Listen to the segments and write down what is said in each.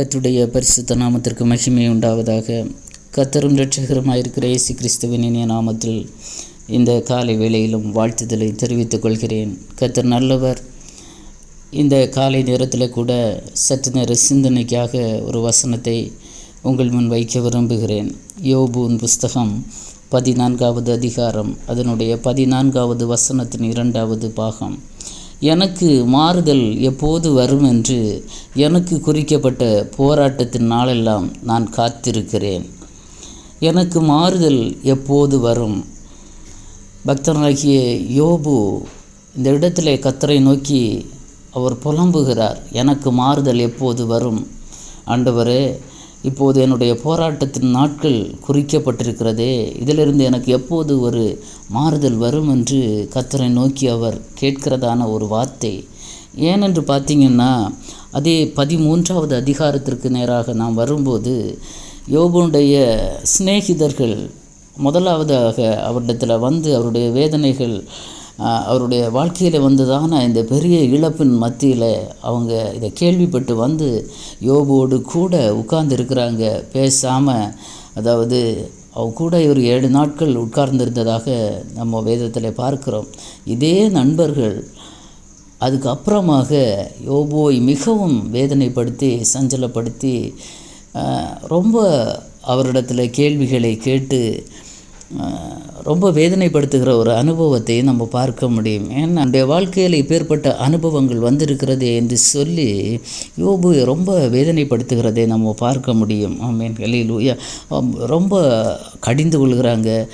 கத்துடைய பரிசுத்த நாமத்திற்கு மகிமை உண்டாவதாக. கத்தரும் இருக்கிற இயேசு கிறிஸ்துவின் இனிய நாமத்தில் இந்த காலை வேளையிலும் வாழ்த்துதலை தெரிவித்துக் கொள்கிறேன். கத்தர் நல்லவர். இந்த காலை நேரத்தில் கூட சற்று நேர சிந்தனைக்காக ஒரு வசனத்தை உங்கள் முன் வைக்க விரும்புகிறேன். யோபுவின் புஸ்தகம் பதினான்காவது அதிகாரம் அதனுடைய பதினான்காவது வசனத்தின் இரண்டாவது பாகம். எனக்கு மாறுதல் எப்போது வரும் என்று எனக்கு குறிக்கப்பட்ட போராட்டத்தின் நாளெல்லாம் நான் காத்திருக்கிறேன். எனக்கு மாறுதல் எப்போது வரும்? பக்தனாகிய யோபு இந்த இடத்திலே கத்தரை நோக்கி அவர் புலம்புகிறார். எனக்கு மாறுதல் எப்போது வரும்? ஆண்டவரே இப்போது என்னுடைய போராட்டத்தின் நாட்கள் குறிக்கப்பட்டிருக்கிறதே. இதிலிருந்து எனக்கு எப்போது ஒரு மாறுதல் வரும் என்று கத்தரை நோக்கி அவர் கேட்கிறதான ஒரு வார்த்தை. ஏனென்று பார்த்தீங்கன்னா அதே பதிமூன்றாவது அதிகாரத்திற்கு நேராக நாம் வரும்போது யோபுடைய சிநேகிதர்கள் முதலாவதாக அவரிடத்தில் வந்து அவருடைய வேதனைகள் அவருடைய வாழ்க்கையில் வந்ததான இந்த பெரிய இழப்பின் மத்தியில் அவங்க இதை கேள்விப்பட்டு வந்து யோபோடு கூட உட்கார்ந்துருக்கிறாங்க. பேசாமல் அதாவது அவங்க கூட ஒரு ஏழு நாட்கள் உட்கார்ந்திருந்ததாக நம்ம வேதத்தில் பார்க்கிறோம். இதே நண்பர்கள் அதுக்கப்புறமாக யோபோவை மிகவும் வேதனைப்படுத்தி சஞ்சலப்படுத்தி ரொம்ப அவரிடத்தில் கேள்விகளை கேட்டு ரொம்ப வேதனைப்படுத்துகிற ஒரு அனுபவத்தை நம்ம பார்க்க முடியும். ஏன்னா நம்முடைய வாழ்க்கையில் இப்பேற்பட்ட அனுபவங்கள் வந்திருக்கிறதே என்று சொல்லி யோபு ரொம்ப வேதனைப்படுத்துகிறதை நம்ம பார்க்க முடியும். ஆமீன். வெளியில் ரொம்ப கடிந்து கொள்கிறாங்க.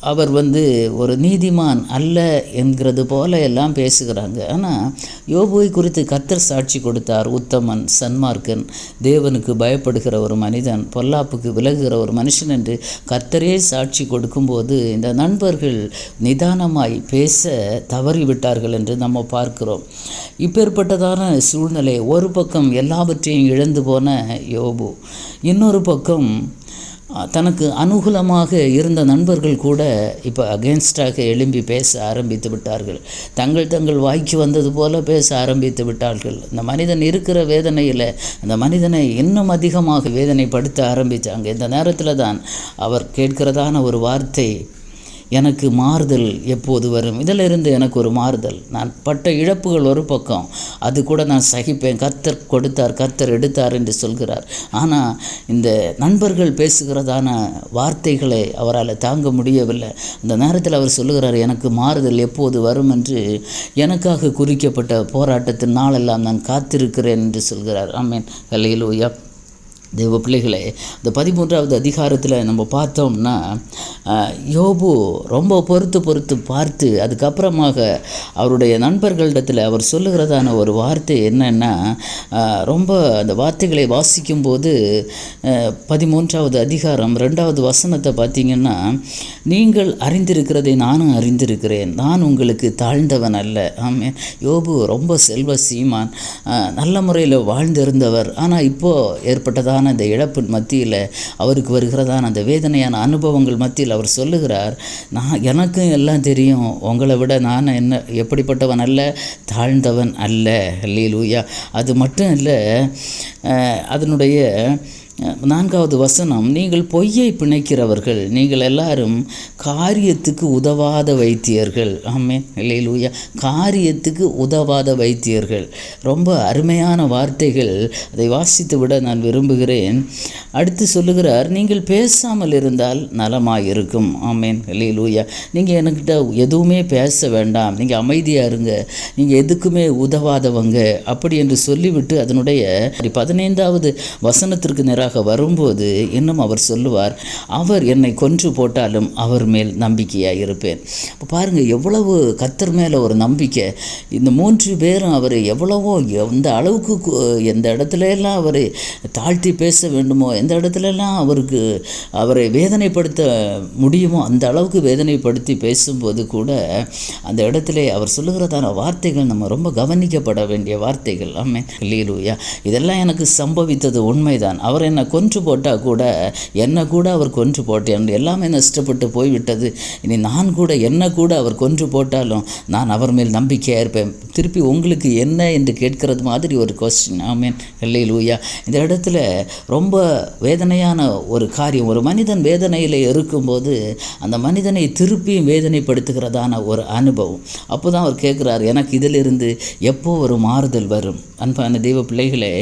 அவர் வந்து ஒரு நீதிமான் அல்ல என்கிறது போல எல்லாம் பேசுகிறாங்க. ஆனால் யோபுவை குறித்து கத்தர் சாட்சி கொடுத்தார். உத்தமன் சன்மார்க்கன் தேவனுக்கு பயப்படுகிற ஒரு மனிதன் பொல்லாப்புக்கு விலகுகிற ஒரு மனுஷன் என்று கத்தரே சாட்சி கொடுக்கும்போது இந்த நண்பர்கள் நிதானமாய் பேச தவறிவிட்டார்கள் என்று நம்ம பார்க்கிறோம். இப்பேற்பட்டதான சூழ்நிலை ஒரு பக்கம் எல்லாவற்றையும் இழந்து போன யோபு இன்னொரு பக்கம் தனக்கு அனுகூலமாக இருந்த நண்பர்கள் கூட இப்போ அகேன்ஸ்டாக எழும்பி பேச ஆரம்பித்து விட்டார்கள். தங்கள் தங்கள் வாய்க்கு வந்தது போல பேச ஆரம்பித்து விட்டார்கள். இந்த மனிதன் இருக்கிற வேதனையில் அந்த மனிதனை இன்னும் அதிகமாக வேதனைப்படுத்த ஆரம்பித்தாங்க இந்த நேரத்தில் தான் அவர் கேட்கிறதான ஒரு வார்த்தை எனக்கு மாறுதல் எப்போது வரும்? இதிலிருந்து எனக்கு ஒரு மாறுதல். நான் பட்ட இழப்புகள் ஒரு பக்கம். அது கூட நான் சகிப்பேன். கர்த்தர் கொடுத்தார் கர்த்தர் எடுத்தார் என்று சொல்கிறார். ஆனால் இந்த நண்பர்கள் பேசுகிறதான வார்த்தைகளை அவரால் தாங்க முடியவில்லை. அந்த நேரத்தில் அவர் சொல்லுகிறார் எனக்கு மாறுதல் எப்போது வரும் என்று எனக்காக குறிக்கப்பட்ட போராட்டத்தின் நாளெல்லாம் நான் காத்திருக்கிறேன் என்று சொல்கிறார். ஆமீன். கலையிலூயா தேவ பிள்ளைகளே இந்த பதிமூன்றாவது அதிகாரத்தில் நம்ம பார்த்தோம்னா யோபு ரொம்ப பொறுத்து பொறுத்து பார்த்து அதுக்கப்புறமாக அவருடைய நண்பர்களிடத்தில் அவர் சொல்லுகிறதான ஒரு வார்த்தை என்னென்னா ரொம்ப அந்த வார்த்தைகளை வாசிக்கும்போது பதிமூன்றாவது அதிகாரம் ரெண்டாவது வசனத்தை பார்த்திங்கன்னா நீங்கள் அறிந்திருக்கிறதை நானும் அறிந்திருக்கிறேன். நான் உங்களுக்கு தாழ்ந்தவன் அல்ல. ஆமே யோபு ரொம்ப செல்வ சீமான். நல்ல முறையில் வாழ்ந்திருந்தவர். ஆனால் இப்போது ஏற்பட்டதாக வருகிறதான இந்த இழப்பின் மத்தியில் அவருக்கு வருகிறதான அந்த வேதனையான அனுபவங்கள் மத்தியில் அவர் சொல்லுகிறார் நான் எனக்கும் எல்லாம் தெரியும். உங்களை விட நான் என்ன எப்படிப்பட்டவன் அல்ல? தாழ்ந்தவன் அல்ல. லீலூயா அது மட்டும் இல்லை அதனுடைய நான்காவது வசனம் நீங்கள் பொய்யை பிணைக்கிறவர்கள் நீங்கள் எல்லாரும் காரியத்துக்கு உதவாத வைத்தியர்கள். ஆமே இல்லையிலூயா காரியத்துக்கு உதவாத வைத்தியர்கள். ரொம்ப அருமையான வார்த்தைகள். அதை வாசித்து விட நான் விரும்புகிறேன். அடுத்து சொல்லுகிறார் நீங்கள் பேசாமல் இருந்தால் நலமாக இருக்கும் ஆமேன். லூயா நீங்கள் என்கிட்ட எதுவுமே பேச வேண்டாம். நீங்கள் அமைதியாக இருங்க. நீங்கள் எதுக்குமே உதவாதவங்க. அப்படி என்று சொல்லிவிட்டு அதனுடைய பதினைந்தாவது வசனத்திற்கு நேராக வரும்போது இன்னும் அவர் சொல்லுவார் அவர் என்னை கொன்று போட்டாலும் அவர் மேல் நம்பிக்கையாக இருப்பேன். இப்போ பாருங்கள் எவ்வளவு கத்தர் மேலே ஒரு நம்பிக்கை. இந்த மூன்று பேரும் அவர் எவ்வளவோ எந்த அளவுக்கு எந்த இடத்துல எல்லாம் அவர் தாழ்த்தி பேச வேண்டுமோ எந்த இடத்துலலாம் அவருக்கு அவரை வேதனைப்படுத்த முடியுமோ அந்த அளவுக்கு வேதனைப்படுத்தி பேசும்போது கூட அந்த இடத்துல அவர் சொல்லுகிறதான வார்த்தைகள் நம்ம ரொம்ப கவனிக்கப்பட வேண்டிய வார்த்தைகள். ஆமே லீலூயா இதெல்லாம் எனக்கு சம்பவித்தது உண்மைதான். அவர் என்னை என்னை கொன்று போட்டால் கூட என்னை கூட அவர் கொன்று போட்டேன் எல்லாமே நஷ்டப்பட்டு போய்விட்டது. இனி நான் கூட என்னை கூட அவர் கொன்று போட்டாலும் நான் அவர் மேல் நம்பிக்கையாக இருப்பேன். திருப்பி உங்களுக்கு என்ன என்று கேட்கிறது மாதிரி ஒரு கொஸ்டின் ஆமேன். இல்லை லூயா இந்த இடத்துல ரொம்ப வேதனையான ஒரு காரியம். ஒரு மனிதன் வேதனையில் இருக்கும்போது அந்த மனிதனை திருப்பியும் வேதனைப்படுத்துகிறதான ஒரு அனுபவம். அப்போ தான் அவர் கேட்குறாரு எனக்கு இதிலிருந்து எப்போ ஒரு மாறுதல் வரும்? அன்பான தெய்வ பிள்ளைகளே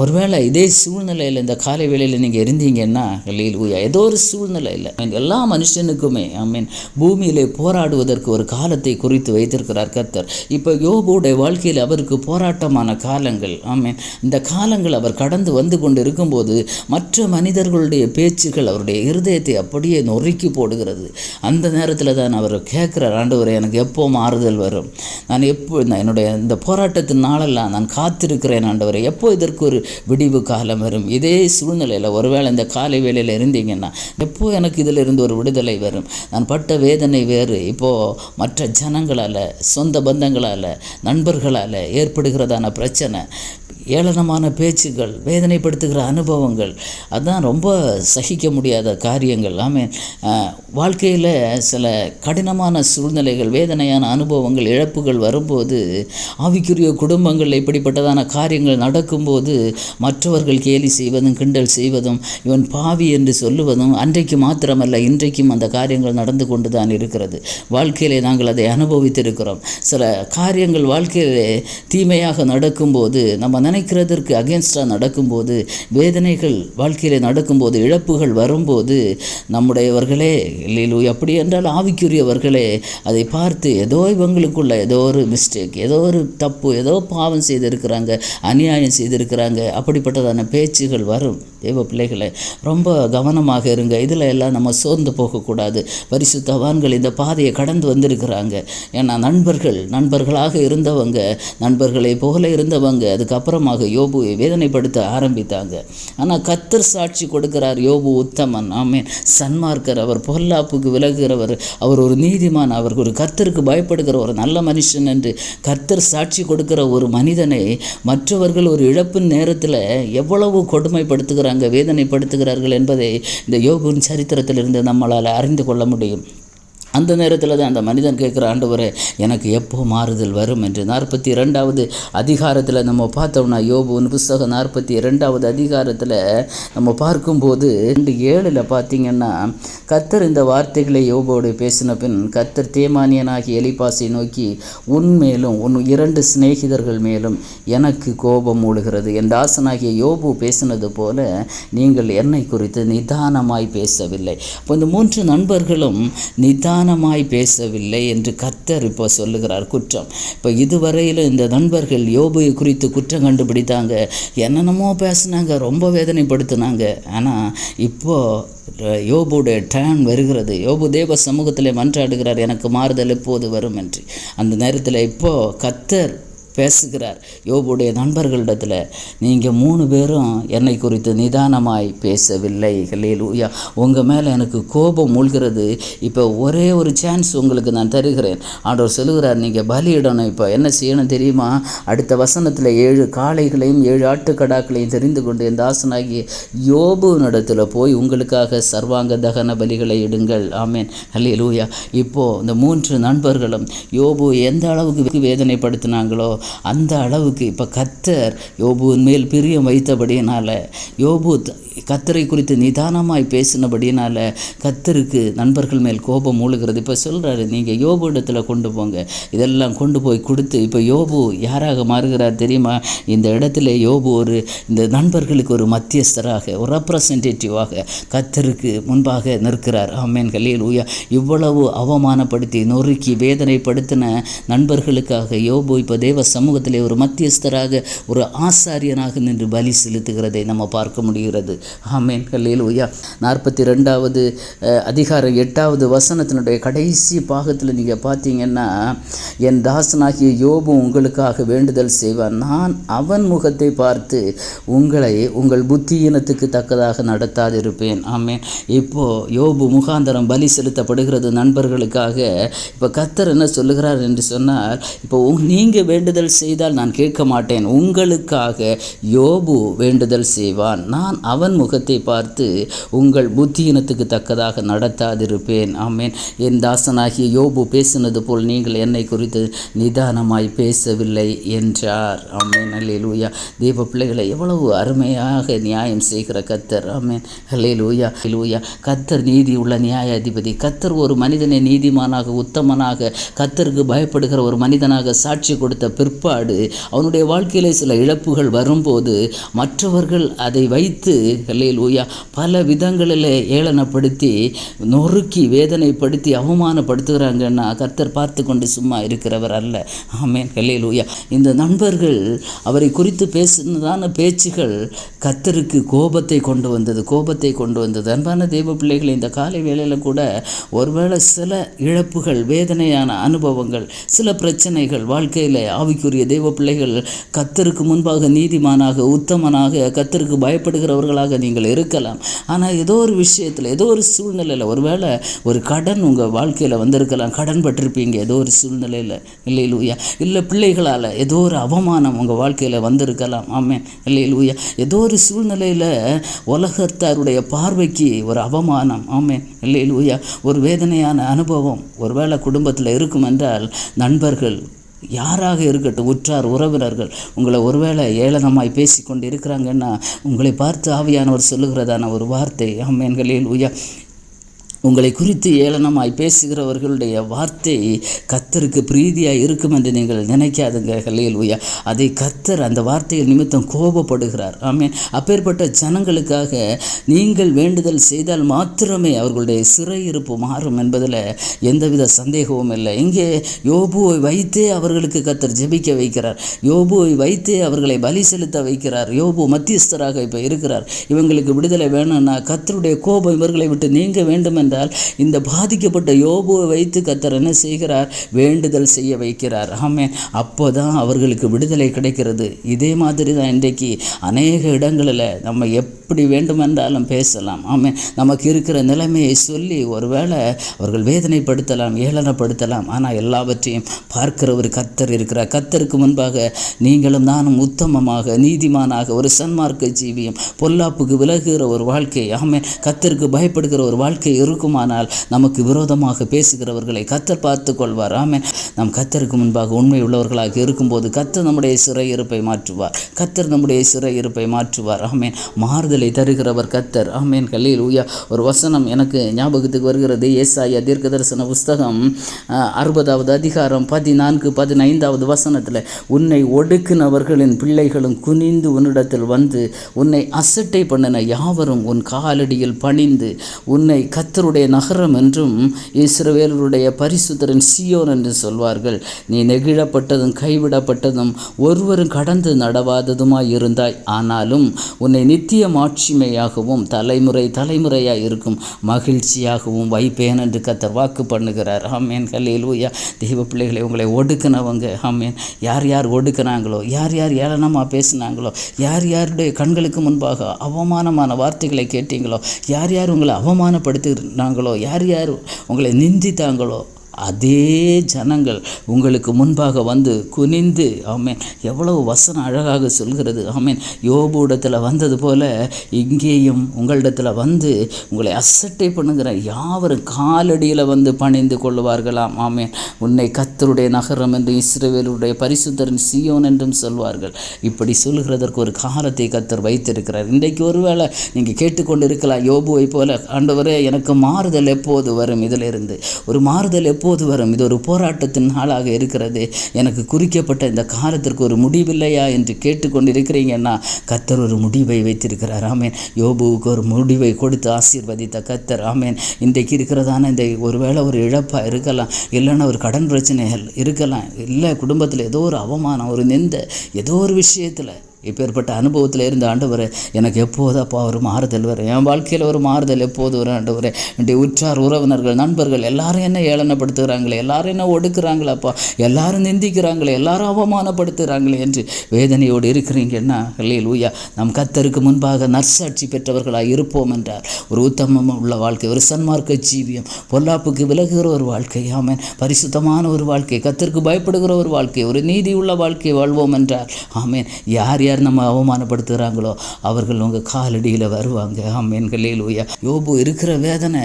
ஒருவேளை இதே சூழ்நிலை சூழ்நிலையில் இந்த காலை வேளையில் நீங்கள் இருந்தீங்கன்னா லூயா ஏதோ ஒரு சூழ்நிலையில் எல்லா மனுஷனுக்குமே ஐ மீன் பூமியிலே போராடுவதற்கு ஒரு காலத்தை குறித்து வைத்திருக்கிறார் கர்த்தர். இப்போ யோபுடைய வாழ்க்கையில் அவருக்கு போராட்டமான காலங்கள் ஐ மீன் இந்த காலங்கள் அவர் கடந்து வந்து கொண்டு இருக்கும்போது மற்ற மனிதர்களுடைய பேச்சுகள் அவருடைய இருதயத்தை அப்படியே நொறுக்கி போடுகிறது. அந்த நேரத்தில் தான் அவர் கேட்குறார் ஆண்டவர் எனக்கு எப்போ மாறுதல் வரும்? நான் எப்போ நான் என்னுடைய இந்த போராட்டத்தின் நாளெல்லாம் நான் காத்திருக்கிறேன் ஆண்டவரை. எப்போ இதற்கு ஒரு விடிவு காலம் வரும்? இதே சூழ்நிலையில் ஒருவேளை இந்த காலை வேலையில் இருந்தீங்கன்னா எப்போ எனக்கு இதில் இருந்து ஒரு விடுதலை வரும்? நான் பட்ட வேதனை வேறு. இப்போது மற்ற ஜனங்களால் சொந்த பந்தங்களால் நண்பர்களால் ஏற்படுகிறதான பிரச்சனை ஏளனமான பேச்சுகள் வேதனைப்படுத்துகிற அனுபவங்கள் அதுதான் ரொம்ப சகிக்க முடியாத காரியங்கள். ஆமே வாழ்க்கையில் சில கடினமான சூழ்நிலைகள் வேதனையான அனுபவங்கள் இழப்புகள் வரும்போது ஆவிக்குரிய குடும்பங்கள் இப்படிப்பட்டதான காரியங்கள் நடக்கும்போது மற்றவர்கள் கேலி செய்வதும் கிண்டல் செய்வதும் இவன் பாவி என்று சொல்லுவதும் அன்றைக்கு மாத்திரமல்ல இன்றைக்கும் அந்த காரியங்கள் நடந்து கொண்டு தான் இருக்கிறது. வாழ்க்கையிலே நாங்கள் அதை அனுபவித்திருக்கிறோம். சில காரியங்கள் வாழ்க்கையிலே தீமையாக நடக்கும்போது நம்ம நினைக்கிறதற்கு அகேன்ஸ்டாக நடக்கும்போது வேதனைகள் வாழ்க்கையிலே நடக்கும்போது இழப்புகள் வரும்போது நம்முடையவர்களே இல்லையிலு எப்படி என்றால் ஆவிக்குரியவர்களே அதை பார்த்து ஏதோ இவங்களுக்குள்ள ஏதோ ஒரு மிஸ்டேக் ஏதோ ஒரு தப்பு ஏதோ பாவம் செய்திருக்கிறாங்க அநியாயம் செய்திருக்கிறாங்க அப்படிப்பட்டதான பேச்சுகள் வரும். தேவ பிள்ளைகளை ரொம்ப கவனமாக இருங்க. இதில் எல்லாம் நம்ம சோர்ந்து போகக்கூடாது. பரிசுத்தவான்கள் இந்த பாதையை கடந்து வந்திருக்கிறாங்க. ஏன்னா நண்பர்கள் நண்பர்களாக இருந்தவங்க நண்பர்களை போல இருந்தவங்க அதுக்கப்புறமாக யோபுவை வேதனைப்படுத்த ஆரம்பித்தாங்க. ஆனால் கத்தர் சாட்சி கொடுக்கிறார் யோபு உத்தமன் ஆமே சன்மார்க்கர் அவர் பொல்லாப்புக்கு விலகுகிறவர் அவர் ஒரு நீதிமான் அவர் ஒரு கர்த்தருக்கு பயப்படுகிற ஒரு நல்ல மனுஷன் என்று கர்த்தர் சாட்சி கொடுக்கிற ஒரு மனிதனை மற்றவர்கள் ஒரு இழப்பின் நேரத்தில் எவ்வளவு கொடுமைப்படுத்துகிறாங்க வேதனைப்படுத்துகிறார்கள் என்பதை இந்த யோகுவின் சரித்திரத்திலிருந்து நம்மளால் அறிந்து கொள்ள முடியும். அந்த நேரத்தில் தான் அந்த மனிதன் கேட்குற ஆண்டவரே எனக்கு எப்போ மாறுதல் வரும்? என்று நாற்பத்தி ரெண்டாவது அதிகாரத்தில் நம்ம பார்த்தோம்னா யோபுன் புஸ்தகம் நாற்பத்தி ரெண்டாவது அதிகாரத்தில் நம்ம பார்க்கும்போது ரெண்டு ஏழில் பார்த்தீங்கன்னா கத்தர் இந்த வார்த்தைகளை யோபோடு பேசின பின் கத்தர் தேமானியனாகி எலிபாசை நோக்கி உன் மேலும் உன் இரண்டு சிநேகிதர்கள் மேலும் எனக்கு கோபம் மூடுகிறது. என் தாசனாகிய யோபு பேசினது போல நீங்கள் என்னை குறித்து நிதானமாய் பேசவில்லை. அப்போ இந்த மூன்று நண்பர்களும் நிதானமாய் பேசவில்லை என்று கத்தர் இப்போ சொல்லுகிறார் குற்றம். இப்போ இதுவரையில் இந்த நண்பர்கள் யோபு குறித்து குற்றம் கண்டுபிடித்தாங்க. என்னென்னமோ பேசினாங்க ரொம்ப வேதனைப்படுத்தினாங்க. ஆனால் இப்போது யோபுடைய டேன் வருகிறது. யோபு தேவ சமூகத்தில் மன்றாடுகிறார் எனக்கு மாறுதல் எப்போது வரும்? என்று. அந்த நேரத்தில் இப்போது கத்தர் பேசுகிறார். யோபுடைய நண்பர்களிடத்தில் நீங்கள் மூணு பேரும் என்னை குறித்து நிதானமாய் பேசவில்லை. லூயா உங்கள் மேலே எனக்கு கோபம் மூழ்கிறது. இப்போ ஒரே ஒரு சான்ஸ் உங்களுக்கு நான் தருகிறேன். ஆண்டவர் சொல்லுகிறார் நீங்கள் பலியிடணும். இப்போ என்ன செய்யணும் தெரியுமா? அடுத்த வசனத்தில் ஏழு காளைகளையும் ஏழு ஆட்டுக்கடாக்களையும் தெரிந்து கொண்டு என் தாசனாகிய யோபுவினிடத்தில் போய் உங்களுக்காக சர்வாங்க தகன பலிகளை இடுங்கள். ஆமேன். ஹல்லேலூயா. இப்போது இந்த மூன்று நண்பர்களும் யோபு எந்த அளவுக்கு வேதனைப்படுத்தினாங்களோ அந்த அளவுக்கு இப்போ கத்தர் யோபுவின் மேல் பிரியம் வைத்தபடியினால் யோபு கத்தரை குறித்து நிதானமாய் பேசினபடியினால் கத்தருக்கு நண்பர்கள் மேல் கோபம் மூழுகிறது. இப்போ சொல்கிறாரு நீங்கள் யோபு இடத்துல கொண்டு போங்க. இதெல்லாம் கொண்டு போய் கொடுத்து இப்போ யோபு யாராக மாறுகிறார் தெரியுமா? இந்த இடத்துல யோபு ஒரு இந்த நண்பர்களுக்கு ஒரு மத்தியஸ்தராக ஒரு ரெப்ரசன்டேட்டிவாக கத்தருக்கு முன்பாக நிற்கிறார். ஆமேன் கலியல் உயா இவ்வளவு அவமானப்படுத்தி நொறுக்கி வேதனைப்படுத்தின நண்பர்களுக்காக யோபு இப்போ தேவ சமூகத்திலே ஒரு மத்தியஸ்தராக ஒரு ஆசாரியனாக நின்று பலி செலுத்துகிறதை நம்ம பார்க்க முடிகிறது. ஆமேன். கல்லையில் உயா நாற்பத்தி ரெண்டாவது அதிகாரம் எட்டாவது வசனத்தினுடைய கடைசி பாகத்தில் நீங்கள் பார்த்தீங்கன்னா என் தாசனாகிய யோபு உங்களுக்காக வேண்டுதல் செய்வான். நான் அவன் முகத்தை பார்த்து உங்களை உங்கள் புத்தியினத்துக்கு தக்கதாக நடத்தாதிருப்பேன். ஆமேன். இப்போது யோபு முகாந்தரம் பலி செலுத்தப்படுகிறது நண்பர்களுக்காக. இப்போ கத்தர் என்ன சொல்லுகிறார் என்று சொன்னால் இப்போ நீங்கள் வேண்டுதல் வேண்டுதல் செய்தால் நான் கேட்க மாட்டேன். உங்களுக்காக யோபு வேண்டுதல் செய்வான். நான் அவன் முகத்தை பார்த்து உங்கள் புத்தியினத்துக்கு தக்கதாக நடத்தாதிருப்பேன். ஆமேன். என் தாசனாகிய யோபு பேசினது போல் நீங்கள் என்னை குறித்து நிதானமாய் பேசவில்லை என்றார். ஆமேன். அல்லேலூயா தேவ பிள்ளைகளை எவ்வளவு அருமையாக நியாயம் செய்கிற கத்தர். ஆமேன். அல்லேலூயா லூயா கத்தர் நீதி உள்ள நியாயாதிபதி. கத்தர் ஒரு மனிதனை நீதிமானாக உத்தமனாக கத்தருக்கு பயப்படுகிற ஒரு மனிதனாக சாட்சி கொடுத்த பிற்பாடு அவனுடைய வாழ்க்கையில் சில இழப்புகள் வரும்போது மற்றவர்கள் அதை வைத்து கல்லையில் ஊயா பல விதங்களில் ஏளனப்படுத்தி நொறுக்கி வேதனைப்படுத்தி அவமானப்படுத்துகிறாங்கன்னா கர்த்தர் பார்த்து கொண்டு சும்மா இருக்கிறவர் அல்ல. ஆமேன் ஹல்லேலூயா. இந்த நண்பர்கள் அவரை குறித்து பேசினதான பேச்சுகள் கர்த்தருக்கு கோபத்தை கொண்டு வந்தது கோபத்தை கொண்டு வந்தது. அன்பான தெய்வ பிள்ளைகள் இந்த காலை வேளையில் கூட ஒருவேளை சில இழப்புகள் வேதனையான அனுபவங்கள் சில பிரச்சனைகள் வாழ்க்கையில் ஆவிக்குரிய தெய்வ பிள்ளைகள் கத்தருக்கு முன்பாக நீதிமானாக உத்தமனாக கத்தருக்கு பயப்படுகிறவர்களாக நீங்கள் இருக்கலாம். ஆனால் ஏதோ ஒரு விஷயத்தில் ஏதோ ஒரு சூழ்நிலையில் ஒருவேளை ஒரு கடன் உங்கள் வாழ்க்கையில் வந்திருக்கலாம். கடன் பட்டிருப்பீங்க ஏதோ ஒரு சூழ்நிலையில். இல்லை லூயா இல்லை பிள்ளைகளால் ஏதோ ஒரு அவமானம் உங்கள் வாழ்க்கையில் வந்திருக்கலாம். ஆமேன். இல்லை லூயா ஏதோ ஒரு சூழ்நிலையில் உலகத்தாருடைய பார்வைக்கு ஒரு அவமானம். ஆமேன். இல்லை லூயா ஒரு வேதனையான அனுபவம் ஒருவேளை குடும்பத்தில் இருக்கும் என்றால் நண்பர்கள் யாராக இருக்கட்டும் உற்றார் உறவினர்கள் உங்களை ஒருவேளை ஏளனமாய் பேசி கொண்டு இருக்கிறாங்கன்னா உங்களை பார்த்து ஆவியானவர் சொல்லுகிறதான ஒரு வார்த்தை. அம்மேன்களில் உயா உங்களை குறித்து ஏளனமாய் பேசுகிறவர்களுடைய வார்த்தை கத்தருக்கு பிரீதியாக இருக்கும் என்று நீங்கள் நினைக்காதுங்க. கல்லையில் உயா அதை கத்தர் அந்த வார்த்தைகள் நிமித்தம் கோபப்படுகிறார். ஆமீன். அப்பேற்பட்ட ஜனங்களுக்காக நீங்கள் வேண்டுதல் செய்தால் மாத்திரமே அவர்களுடைய சிறையிருப்பு மாறும் என்பதில் எந்தவித சந்தேகமும் இல்லை. இங்கே யோபுவை வைத்தே அவர்களுக்கு கத்தர் ஜெபிக்க வைக்கிறார். யோபுவை வைத்தே அவர்களை பலி செலுத்த வைக்கிறார். யோபு மத்தியஸ்தராக இப்போ இருக்கிறார். இவங்களுக்கு விடுதலை வேணும்னா கத்தருடைய கோபம் இவர்களை விட்டு நீங்க வேண்டும் இருந்தால் இந்த பாதிக்கப்பட்ட யோபுவை வைத்து கத்தர் என்ன செய்கிறார்? வேண்டுதல் செய்ய வைக்கிறார். ஆமே அப்போ தான் அவர்களுக்கு விடுதலை கிடைக்கிறது. இதே மாதிரி தான் இன்றைக்கு அநேக இடங்களில் நம்ம எப்படி வேண்டுமென்றாலும் பேசலாம். ஆமே நமக்கு இருக்கிற நிலைமையை சொல்லி ஒருவேளை அவர்கள் வேதனைப்படுத்தலாம் ஏளனப்படுத்தலாம். ஆனால் எல்லாவற்றையும் பார்க்கிற ஒரு கத்தர் இருக்கிறார். கத்தருக்கு முன்பாக நீங்களும் நானும் உத்தமமாக நீதிமானாக ஒரு சன்மார்க்க ஜீவியம் பொல்லாப்புக்கு விலகுகிற ஒரு வாழ்க்கை ஆமே கத்தருக்கு பயப்படுகிற ஒரு வாழ்க்கை இருக்குமானால் நமக்கு விரோதமாக பேசுகிறவர்களை கத்தர் பார்த்து கொள்வார் ஆமேன். நாம் கத்தருக்கு முன்பாக உண்மை உள்ளவர்களாக இருக்கும்போது கத்தர் நம்முடைய சிறை இருப்பை மாற்றுவார். கத்தர் நம்முடைய சிறை இருப்பை மாற்றுவார். ஆமேன். மாறுதலை தருகிறவர் கத்தர். ஆமேன். கல்லில் உயா ஒரு வசனம் எனக்கு ஞாபகத்துக்கு வருகிறது. ஏசாயா தீர்க்க தரிசன புஸ்தகம் அறுபதாவது அதிகாரம் பதினான்கு பதினைந்தாவது வசனத்தில் உன்னை ஒடுக்கினவர்களின் பிள்ளைகளும் குனிந்து உன்னிடத்தில் வந்து உன்னை அசட்டை பண்ணின யாவரும் உன் காலடியில் பணிந்து உன்னை கத்தர் கர்த்தருடைய நகரம் என்றும் இஸ்ரவேலருடைய பரிசுத்தரின் சியோன் என்று சொல்வார்கள். நீ நெகிழப்பட்டதும் கைவிடப்பட்டதும் ஒருவரும் கடந்து நடவாததுமாய் இருந்தாய். ஆனாலும் உன்னை நித்திய மாட்சிமையாகவும் தலைமுறை தலைமுறையாக இருக்கும் மகிழ்ச்சியாகவும் வைப்பேன் என்று கத்தர் வாக்கு பண்ணுகிறார். ஆமேன். கல்லையிலூயா தெய்வ பிள்ளைகளை உங்களை ஒடுக்கினவங்க. ஆமேன். யார் யார் ஒடுக்கினாங்களோ யார் யார் ஏளனமாக பேசினாங்களோ யார் யாருடைய கண்களுக்கு முன்பாக அவமானமான வார்த்தைகளை கேட்டீங்களோ யார் யார் உங்களை நாங்களோ? யார் யார்? உங்களை நிந்தித்தாங்களோ அதே ஜனங்கள் உங்களுக்கு முன்பாக வந்து குனிந்து ஆமேன். எவ்வளவு வசனம் அழகாக சொல்கிறது ஆமேன். யோபுடத்தில் வந்தது போல இங்கேயும் உங்களிடத்தில் வந்து உங்களை அசட்டை பண்ணுகிற யாவரும் காலடியில் வந்து பணிந்து கொள்வார்களாம் ஆமேன். உன்னை கத்தருடைய நகரம் என்று இஸ்ரேவேலுடைய பரிசுத்தரன் சியோன் என்றும் சொல்வார்கள். இப்படி சொல்கிறதற்கு ஒரு காலத்தை கத்தர் வைத்திருக்கிறார். இன்றைக்கு ஒருவேளை நீங்கள் கேட்டுக்கொண்டு இருக்கலாம் யோபுவை போல ஆண்டவரே எனக்கு மாறுதல் எப்போது வரும் இதிலிருந்து? ஒரு மாறுதல் எப்போ எப்போது வரும்? இது ஒரு போராட்டத்தின் நாளாக இருக்கிறது. எனக்கு குறிக்கப்பட்ட இந்த காலத்திற்கு ஒரு முடிவில்லையா என்று கேட்டுக்கொண்டு இருக்கிறீங்கன்னா கத்தர் ஒரு முடிவை வைத்திருக்கிறார். ஆமேன். யோபுவுக்கு ஒரு முடிவை கொடுத்து ஆசீர்வதித்த கத்தர் ஆமேன். இன்றைக்கு இருக்கிறதான இந்த ஒருவேளை ஒரு இழப்பாக இருக்கலாம். இல்லைன்னா ஒரு கடன் பிரச்சனைகள் இருக்கலாம். இல்லை குடும்பத்தில் ஏதோ ஒரு அவமானம் ஒரு நிந்த ஏதோ ஒரு விஷயத்தில் இப்பேற்பட்ட அனுபவத்தில் இருந்த ஆண்டவர் எனக்கு எப்போதப்பா ஒரு மாறுதல் வரும்? என் வாழ்க்கையில் ஒரு மாறுதல் எப்போது வரும் ஆண்டவர்? என்னுடைய உற்றார் உறவினர்கள் நண்பர்கள் எல்லாரும் என்ன ஏளனப்படுத்துகிறாங்களே எல்லாரும் என்ன ஒடுக்குறாங்களேப்பா எல்லாரும் நிந்திக்கிறாங்களே எல்லாரும் அவமானப்படுத்துகிறாங்களே என்று வேதனையோடு இருக்கிறீங்கன்னா இல்லையில் ஊயா நம் கத்தருக்கு முன்பாக நற்சாட்சி பெற்றவர்களாக இருப்போம் என்றார். ஒரு உத்தமம் உள்ள வாழ்க்கை ஒரு சன்மார்க்க ஜீவியம் பொல்லாப்புக்கு விலகுகிற ஒரு வாழ்க்கை ஆமேன். பரிசுத்தமான ஒரு வாழ்க்கை கத்தருக்கு பயப்படுகிற ஒரு வாழ்க்கை ஒரு நீதி உள்ள வாழ்க்கை வாழ்வோம் என்றார். ஆமேன். யார் யார் நம்ம அவமானப்படுத்துகிறாங்களோ அவர்கள் உங்கள் காலடியில் வருவாங்க. ஆமென். லூயா யோபு இருக்கிற வேதனை.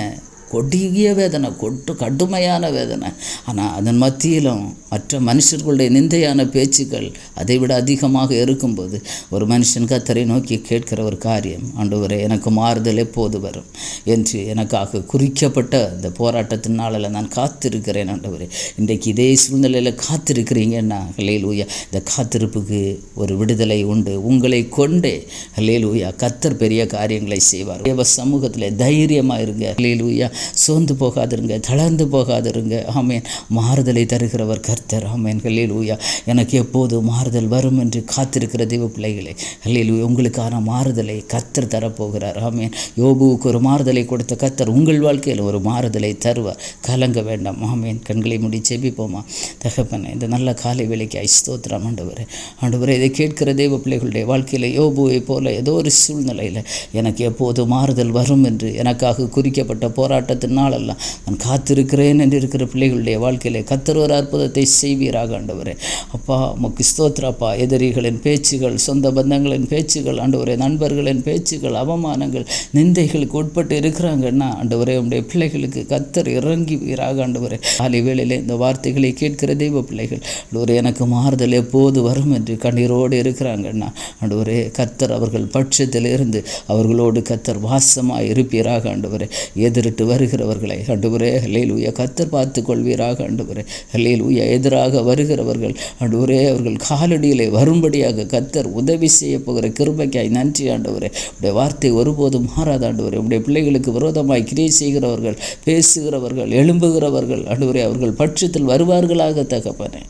கொடிய வேதனை கொட்டு கடுமையான வேதனை. ஆனால் அதன் மத்தியிலும் மற்ற மனுஷர்களுடைய நிந்தையான பேச்சுக்கள் அதை விட அதிகமாக இருக்கும்போது ஒரு மனுஷன் கத்தரை நோக்கி கேட்கிற ஒரு காரியம் ஆண்டவரே எனக்கு மாறுதல் எப்போது வரும்? என்று எனக்காக குறிக்கப்பட்ட அந்த போராட்டத்தின் நாளில் நான் காத்திருக்கிறேன் ஆண்டவரே. இன்றைக்கு இதே சூழ்நிலையில் காத்திருக்கிறீங்கன்னா ஹலேலூயா இந்த காத்திருப்புக்கு ஒரு விடுதலை உண்டு. உங்களை கொண்டே ஹலேலூயா கத்தர் பெரிய காரியங்களை செய்வார். தேவ சமூகத்தில் தைரியமாக இருங்க. ஹலேலூயா சோர்ந்து போகாதிருங்க தளர்ந்து போகாதிருங்க. ஆமேன். மாறுதலை தருகிறவர் கர்த்தர். ஆமேன். ஹல்லேலூயா. எனக்கு எப்போது மாறுதல் வரும் என்று காத்திருக்கிற தெய்வ பிள்ளைகளே ஹல்லேலூயா. உங்களுக்கான மாறுதலை கர்த்தர் தரப்போகிறார். ஆமேன். யோபுவுக்கு ஒரு மாறுதலை கொடுத்த கர்த்தர் உங்கள் வாழ்க்கையில் ஒரு மாறுதலை தருவார். கலங்க வேண்டாம். ஆமேன். கண்களை முடி செபிப்போமா? தகப்பனே இந்த நல்ல காலை வேலைக்கு ஐஸ்தோத்திரம் ஆண்டவர். ஆண்டவர் இதை கேட்கிற தெய்வ பிள்ளைகளுடைய வாழ்க்கையில் யோபுவை போல ஏதோ ஒரு சூழ்நிலையில் எனக்கு எப்போது மாறுதல் வரும் என்று எனக்காக குறிக்கப்பட்ட போராட்டம் போராட்டத்தின் நாளெல்லாம் நான் காத்திருக்கிறேன் என்று இருக்கிற பிள்ளைகளுடைய வாழ்க்கையில் கத்தர் ஒரு அற்புதத்தை செய்வீராக ஆண்டவரே. அப்பா உமக்கு ஸ்தோத்ராப்பா எதிரிகளின் பேச்சுகள் சொந்த பந்தங்களின் பேச்சுகள் ஆண்டவரே. நண்பர்களின் பேச்சுகள் அவமானங்கள் நிந்தைகளுக்கு உட்பட்டு இருக்கிறாங்கன்னா ஆண்டவரே உடைய பிள்ளைகளுக்கு கத்தர் இறங்கி வீராக ஆண்டவரே. காலை வேளையில் இந்த வார்த்தைகளை கேட்கிற தெய்வ பிள்ளைகள் ஆண்டவரே எனக்கு மாறுதல் எப்போது வரும் என்று கண்ணீரோடு இருக்கிறாங்கன்னா ஆண்டவரே கத்தர் அவர்கள் பட்சத்தில் இருந்து அவர்களோடு கத்தர் வாசமாக இருப்பீராக ஆண்டவரே. எதிரிட்டு வருகிறவர்களை ஆண்டவரே ஹல்லேலூயா. கத்தர் பார்த்து கொள்வீராக அண்டுவரே. ஹல்லேலூயா எதிராக வருகிறவர்கள் ஆண்டவரே அவர்கள் காலடியிலே வரும்படியாக கத்தர் உதவி செய்ய போகிற கிருபைக்காய் நன்றி ஆண்டவரே. உடைய வார்த்தை ஒருபோதும் மாறாத ஆண்டவரே. உடைய பிள்ளைகளுக்கு விரோதமாய் கிரியை செய்கிறவர்கள் பேசுகிறவர்கள் எழும்புகிறவர்கள் ஆண்டவரே அவர்கள் பட்சத்தில் வருவார்களாக தகப்பனே.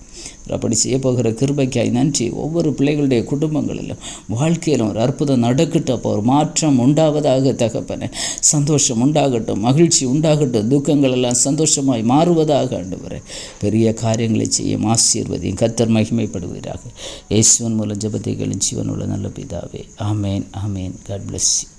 அப்படி செய்ய போகிற கிருபைக்காய் நன்றி. ஒவ்வொரு பிள்ளைகளுடைய குடும்பங்களிலும் வாழ்க்கையிலும் ஒரு அற்புதம் நடக்கட்டும் அப்போ. ஒரு மாற்றம் உண்டாவதாக தகப்பனே. சந்தோஷம் உண்டாகட்டும் மகிழ்ச்சி உண்டாகட்டும் துக்கங்கள் எல்லாம் சந்தோஷமாய் மாறுவதாக ஆண்டவரே. பெரிய காரியங்களை செய்யும் ஆசீர்வதியும் கத்தர் மகிமைப்படுவீராக. இயேசுவன் மூலம் ஜபத்தை உள்ள நல்ல பிதாவே. ஆமேன் ஆமேன். God plus